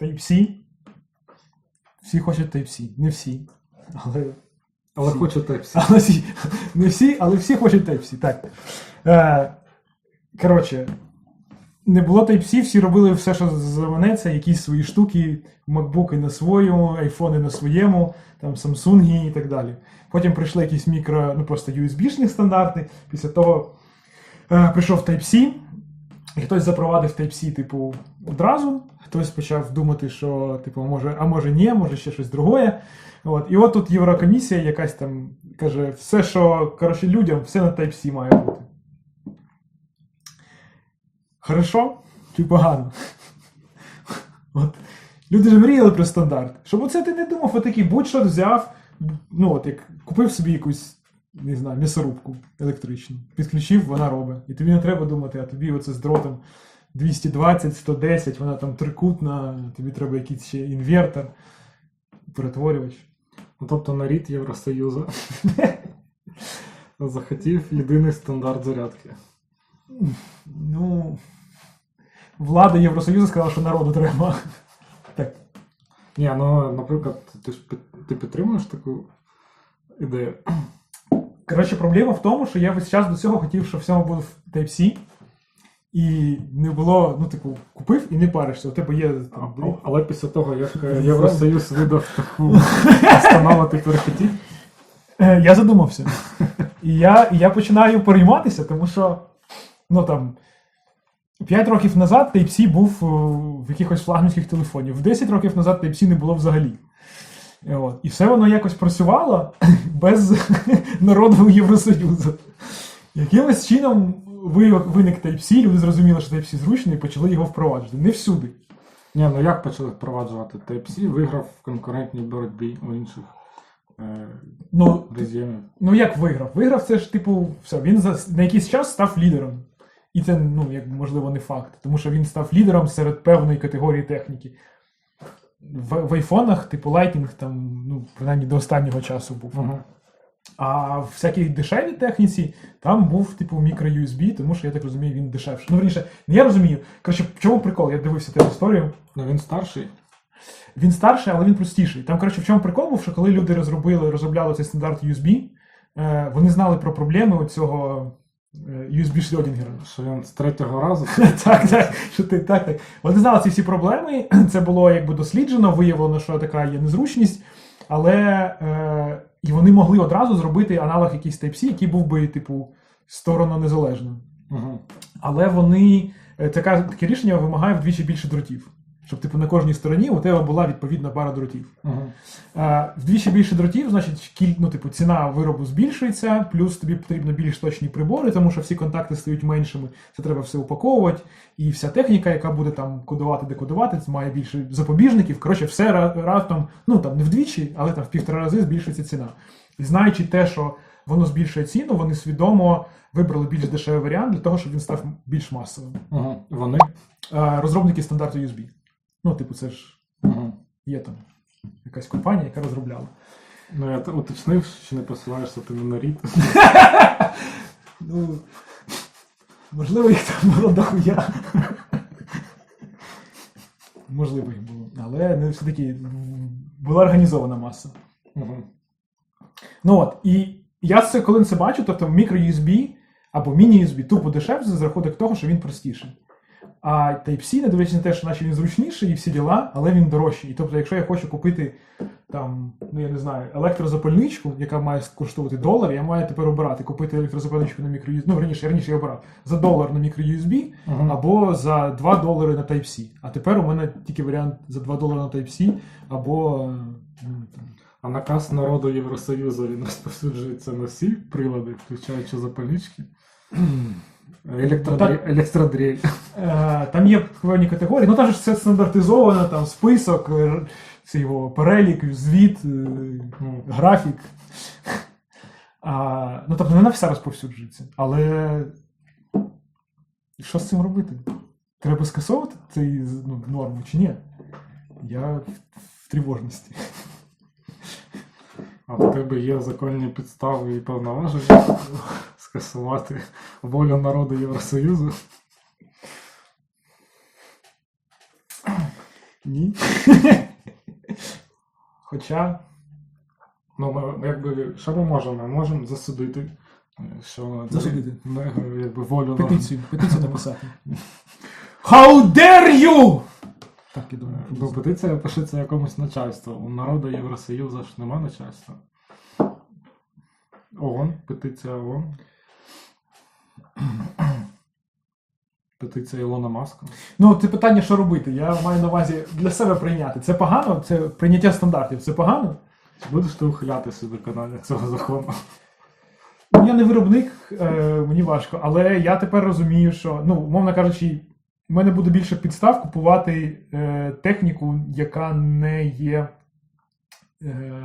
Type-C. Всі хочуть Type-C. Не всі. Але, Але Всі. хочу так всі. але всі, не всі, але всі хочуть Type-C. Так. Е, коротше, не було Type-C, всі робили все, що заманеться, якісь свої штуки, макбуки на свою, айфони на своєму, там Samsung і так далі. Потім прийшли якісь мікро, ну просто USB-шні стандарти. Після того е, прийшов Type-C, хтось запровадив Type-C, типу, одразу. Хтось почав думати, що, типу, може, а може ні, може ще щось другое. От. І от тут Єврокомісія якась там каже, все, що коротше, людям, все на Type-C має бути. Хорошо чи погано? От. Люди ж мріяли про стандарт. Щоб оце ти не думав, отакий будь-що взяв, ну от як купив собі якусь, не знаю, м'ясорубку електричну, підключив, вона робить. І тобі не треба думати, а тобі оце з дротом 220, 110, вона там трикутна, тобі треба якийсь ще інвертор, перетворювач. Ну, тобто нарід Євросоюзу захотів єдиний стандарт зарядки. Ну, влада Євросоюзу сказала, що народу треба. Так. Ні, ну, наприклад, ти ж ти підтримуєш таку ідею? Коротше, проблема в тому, що я весь час до цього хотів, щоб всьому був Type-C. І не було, ну, типу, купив і не паришся. У тебе є там, а- Але після того, як е, Євросоюз видав таку постанову, ти перехотів. Е, Я задумався. І я, і я починаю перейматися, тому що ну там 5 років назад Type-C був е, в якихось флагманських телефонів. В 10 років назад Type-C не було взагалі. От. І все воно якось працювало без народу Євросоюзу. Якимось чином виник Type-C, люди зрозуміли, що Type-C зручний і почали його впроваджувати. Не всюди. Ні, ну як почали впроваджувати Type-C, виграв в конкурентній боротьбі у інших е, Ну. Ну як виграв? Виграв це ж, типу, все. Він за на якийсь час став лідером. І це, ну, як можливо, не факт, тому що він став лідером серед певної категорії техніки. В, в айфонах, типу, Lightning там, ну, принаймні до останнього часу був. Угу. А в всякій дешевій техніці там був, типу, мікро-USB, тому що я так розумію, він дешевший. Ну, верніше, не я розумію. Коротше, в чому прикол? Я дивився теж історію. Ну він старший. Він старший, але він простіший. Там, коротше, в чому прикол був, що коли люди розробили, розробляли цей стандарт USB, е, вони знали про проблеми цього USB Шльодінгера. Що він з третього разу. так, так, що ти, так, так. Вони знали ці всі проблеми. Це було якби досліджено, виявлено, що така є незручність, але е, і вони могли одразу зробити аналог якийсь Type-C, який був би, типу, сторону незалежним. Угу. Але вони е, така, таке рішення вимагає вдвічі більше дротів. Щоб, типу, на кожній стороні у тебе була відповідна пара дротів. Угу. Е, Вдвічі більше дротів, значить, кіль, ну, типу, ціна виробу збільшується, плюс тобі потрібно більш точні прибори, тому що всі контакти стають меншими. Це треба все упаковувати. І вся техніка, яка буде там кодувати, декодувати, має більше запобіжників. Коротше, все раптом, ну там не вдвічі, але там в півтора рази збільшується ціна. І знаючи те, що воно збільшує ціну, вони свідомо вибрали більш дешевий варіант для того, щоб він став більш масовим. Угу. Вони. Розробники стандарту USB. Ну, типу, це ж є там якась компанія, яка розробляла. Ну я уточнив, що не посилаєшся ти не на рід. Ну, можливо, їх там було дохуя. Можливо, їх було. Але не все-таки була організована маса. Угу. Ну от, і я це коли це бачу, тобто мікро-USB або міні-USB тупо дешевше за рахунок того, що він простіший. А Type-C, не дивлячись на те, що наче він зручніший і всі діла, але він дорожчий. І тобто, якщо я хочу купити там, ну я не знаю, електрозапальничку, яка має коштувати долар, я маю тепер обирати, купити електрозапальничку на мікро Ну, раніше, раніше я обирав за долар на мікро-USB Угу. або за 2 долари на Type-C. А тепер у мене тільки варіант за 2 долари на Type-C, або там, А наказ народу Євросоюзу він розповсюджується на всі прилади, включаючи запальнички. Електродрель. електродрель. Е, Там є певні категорії, ну там же ж все стандартизовано, там список, е, це його перелік, звіт, е, Ну, графік. А, ну тобто не на все розповсюджується. Але що з цим робити? Треба скасовувати цей ну, норму чи ні? Я в тривожності. А в тебе є законні підстави і повноваження скасувати волю народу Євросоюзу. Ні. Хоча. Ну, ми, якби, що ми можемо? Ми можемо засудити, що Засудити. ми, якби, волю Петицію, петицію написати. How dare you! Так, я думаю. Ну, петиція пишеться якомусь начальству. У народу Євросоюзу ж нема начальства. ООН, петиція ООН. Петиція Ілона Маска. Ну, це питання, що робити. Я маю на увазі для себе прийняти. Це погано? Це прийняття стандартів. Це погано? Чи будеш ти ухилятися від виконання цього закону? Ну, Я не виробник, е, мені важко, але я тепер розумію, що, ну, умовно кажучи, в мене буде більше підстав купувати е, техніку, яка не є е,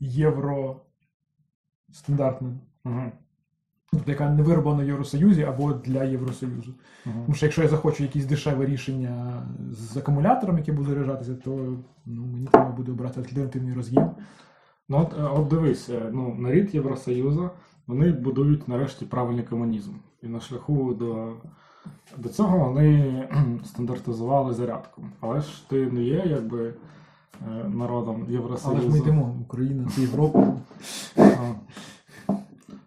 євростандартною. Угу. Тобто, яка не вироблена в Євросоюзі або для Євросоюзу. Угу. Тому що якщо я захочу якісь дешеве рішення з акумулятором, який буде заряджатися, то ну, мені треба буде обрати альтернативний роз'єм. Ну, от, е, от дивись, е, ну, нарід Євросоюзу, вони будують нарешті правильний комунізм. І на шляху до, до цього вони стандартизували зарядку. Але ж ти не є якби е, народом Але ж ми йдемо, Україна, це Європа.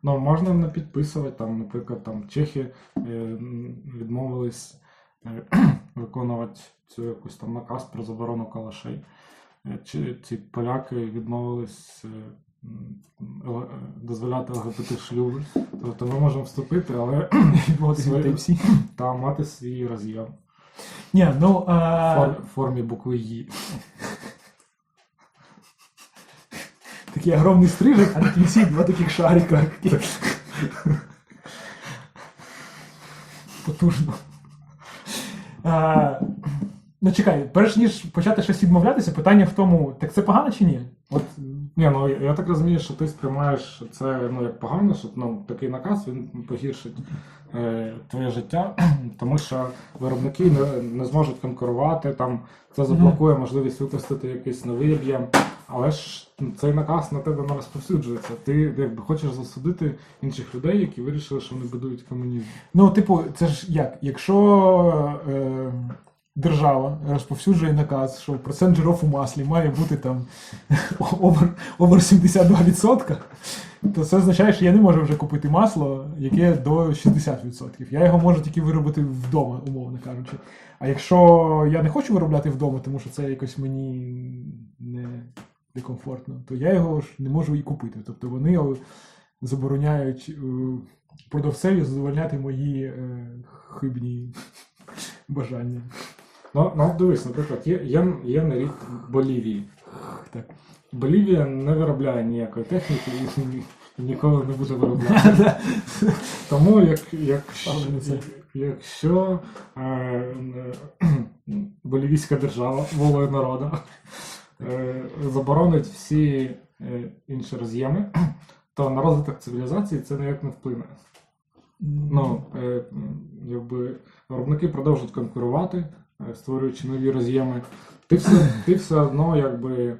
Ну, можна не підписувати, там, наприклад, там Чехи е, відмовились е, виконувати цю якусь там наказ про заборону калашей. Е, Чи ці поляки відмовились е, е, дозволяти ЛГБТ шлюби. Тобто ми можемо вступити, але Type-C. там мати свій роз'єм Ні, ну а, фор- в формі букви «Ї». такий огромний стрижок, а на кінці два таких шарика. Потужно. А, ну чекай, перш ніж почати щось відмовлятися, питання в тому, так це погано чи ні? От Ні, ну я так розумію, що ти сприймаєш це ну, як погано, що ну, такий наказ він погіршить е, твоє життя, тому що виробники не, не зможуть конкурувати, там це заблокує можливість випустити якийсь новий об'єм. Але ж цей наказ на тебе не розповсюджується. Ти якби хочеш засудити інших людей, які вирішили, що вони будують комунізм. Ну, типу, це ж як? Якщо е, держава розповсюджує наказ, що процент жиров у маслі має бути там over 72%, то це означає, що я не можу вже купити масло, яке до 60%. Я його можу тільки виробити вдома, умовно кажучи. А якщо я не хочу виробляти вдома, тому що це якось мені не некомфортно, то я його ж не можу і купити. Тобто вони забороняють е, продавцеві задовольняти мої е, хибні бажання. Ну, ну дивись, наприклад, є, є, є нарід Болівії. Так. Болівія не виробляє ніякої техніки і, ні- ніколи не буде виробляти. Тому як, як, якщо е, е, болівійська держава волею народу е, заборонить всі е, інші роз'єми, то на розвиток цивілізації це ніяк не вплине. Ну, е, якби виробники продовжують конкурувати, створюючи нові роз'єми. Ти все, ти все одно якби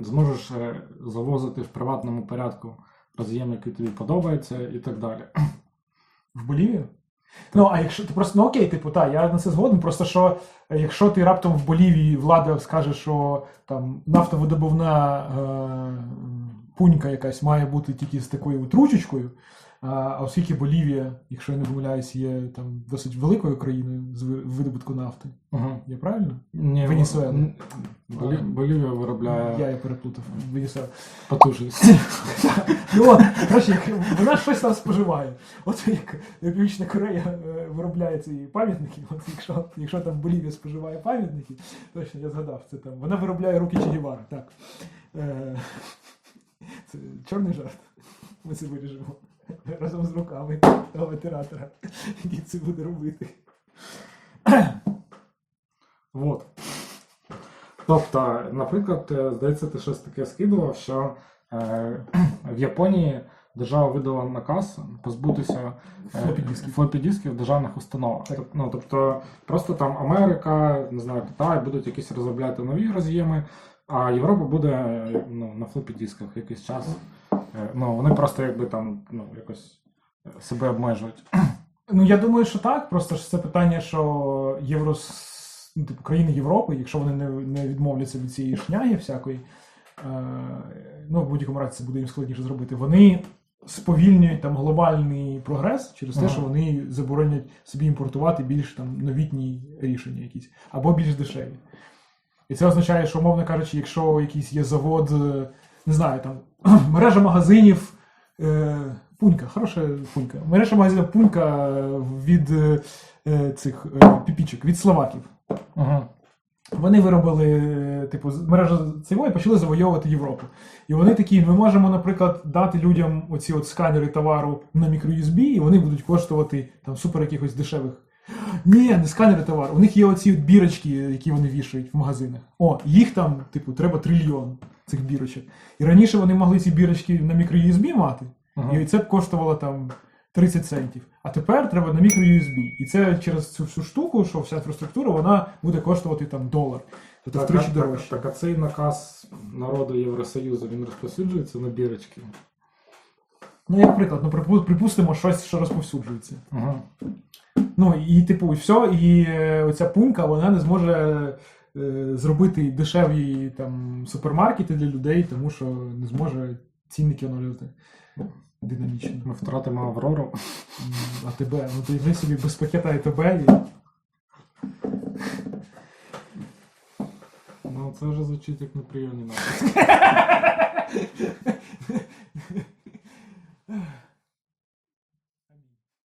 зможеш е, завозити в приватному порядку роз'єм, який тобі подобається, і так далі. В Болівію? Ну, а якщо ти просто, ну окей, типу, так, я на це згоден. Просто що е, якщо ти раптом в Болівії влада скаже, що там нафтовидобувна е, пунька якась має бути тільки з такою тручечкою, а, оскільки Болівія, якщо я не помиляюсь, є там досить великою країною з видобутку нафти. Угу. Я правильно? Ні, Венесуела. Болі, Болівія виробляє Я її переплутав. Венесуела. потужність. Ну от, коротше, вона щось там споживає. От як, Північна Корея е, виробляє ці пам'ятники, от якщо, якщо там Болівія споживає пам'ятники, точно я згадав, це там. Вона виробляє руки Че Гевара, так. Це чорний жарт. Ми це виріжемо. Разом з руками того оператора, який це буде робити. От. Тобто, наприклад, е, здається, ти щось таке скидував, що е, в Японії держава видала наказ позбутися е, Флопі-дисків. флопі-дисків в державних установах. Так. Ну, тобто, просто там Америка, не знаю, Китай будуть якісь розробляти нові роз'єми, а Європа буде ну, на флопі-дисках якийсь час. Е, ну, вони просто якби там ну, якось е, себе обмежують. Ну, я думаю, що так. Просто ж це питання, що єврос... ну, типу, країни Європи, якщо вони не, не відмовляться від цієї шняги всякої, е, ну, в будь-якому разі це буде їм складніше зробити, вони сповільнюють там глобальний прогрес через те, Ага. що вони заборонять собі імпортувати більш там новітні рішення якісь, або більш дешеві. І це означає, що, умовно кажучи, якщо якийсь є завод, е, не знаю, там мережа магазинів. Е, Пунька, хороша пунька. Мережа магазинів пунька е, від цих піпічок, від словаків. Ага. Вони виробили, типу, мережа цього і почали завойовувати Європу. І вони такі: ми можемо, наприклад, дати людям оці от сканери товару на мікро-USB, і вони будуть коштувати там супер якихось дешевих. Ні, не сканери товару. У них є оці от бірочки, які вони вішають в магазинах. О, їх там, типу, треба трильйон цих бірочок. І раніше вони могли ці бірочки на мікро-USB мати, Ага. і це б коштувало там 30 центів. А тепер треба на мікро-USB. І це через цю всю штуку, що вся інфраструктура, вона буде коштувати там долар. Тобто Так, втричі так, дорожче. так, а цей наказ народу Євросоюзу він розповсюджується на бірочки. Ну, як приклад, ну припу- припустимо щось, що розповсюджується. Ага. Ну і типу, і все, і е, оця пунька вона не зможе е, зробити дешеві там супермаркети для людей, тому що не зможе цінники оновлювати динамічно. Ми втратимо Аврору. М, А тебе, ну ти ви собі без пакета і тебе. І... Ну, це вже звучить як неприємний наказ. sighs